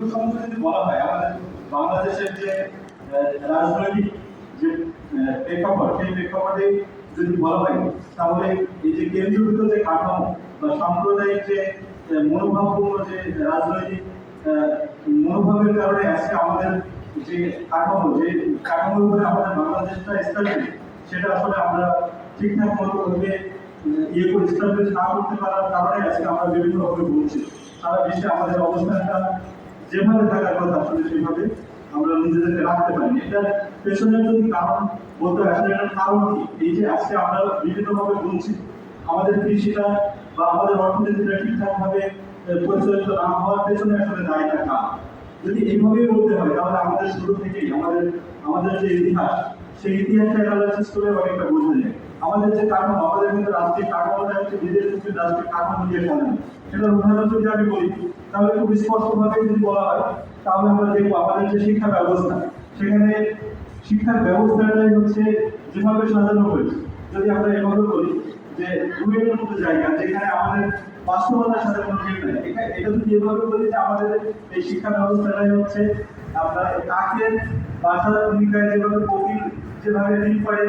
সম্বন্ধে যদি বলা হয়, আমাদের বাংলাদেশের যে রাজনৈতিক যে প্রেক্ষাপট, সেই প্রেক্ষাপটে যদি বলা হয়, তাহলে এই যে কেন্দ্রীভূত যে কাঠামো বা সাম্প্রদায়িক যে মনোভাবপূর্ণ যে রাজনৈতিক মনোভাবের কারণে আজকে আমাদের যে কাঠামো, যে কাঠামোর উপরে আমাদের বাংলাদেশটা স্থাপিত সেটা আসলে আমরা ঠিকঠাক মতো ওকে ইয়ে করে স্টাবলিশ না করতে পারার কারণে আজকে আমরা বিভিন্নভাবে বলছি সারা বিশ্বে আমাদের অবস্থানটা যেভাবে থাকার কথা আসলে সেভাবে আমরা নিজেদেরকে রাখতে পারি এটা পেছনে যদি কারণ বলতে হয়, আসলে এটার কারণ কি? এই যে আজকে আমরা বিভিন্নভাবে বলছি, আমাদের কৃষিটা বা আমাদের অর্থনীতিটা ঠিকঠাকভাবে পরিচালিত না হওয়ার পেছনে আসলে দায়টা কার? যদি এইভাবেই বলতে হয়, তাহলে আমাদের শুরু থেকেই, আমাদের আমাদের যে ইতিহাস সেই ইতিহাসটা অ্যানালাইসিস করে অনেকটা বোঝা যায়। আমাদের যে কাঠামো, আমাদের কিন্তু রাষ্ট্রীয় কাঠামোটা হচ্ছে বিদেশ থেকে রাষ্ট্রীয় কাঠামো দিয়ে চলে না সেটার উদাহরণ যদি আমি বলি, তাহলে খুব স্পষ্টভাবে যদি বলা হয়, তাহলে আমরা দেখব আমাদের যে শিক্ষা ব্যবস্থা, সেখানে শিক্ষার ব্যবস্থাটাই হচ্ছে যেভাবে সাজানো হয়েছে। যদি আমরা এভাবে বলি যে রুয়ের মতো জায়গা, যেখানে আমাদের বাস্তবতার সাথে কোনো মিল নেই, এটা এটা যদি এভাবে বলি যে আমাদের এই শিক্ষা ব্যবস্থাটাই হচ্ছে আপনার কাকের বাসার ভূমিকায় যেভাবে কোকিল যেভাবে নীল পাড়ে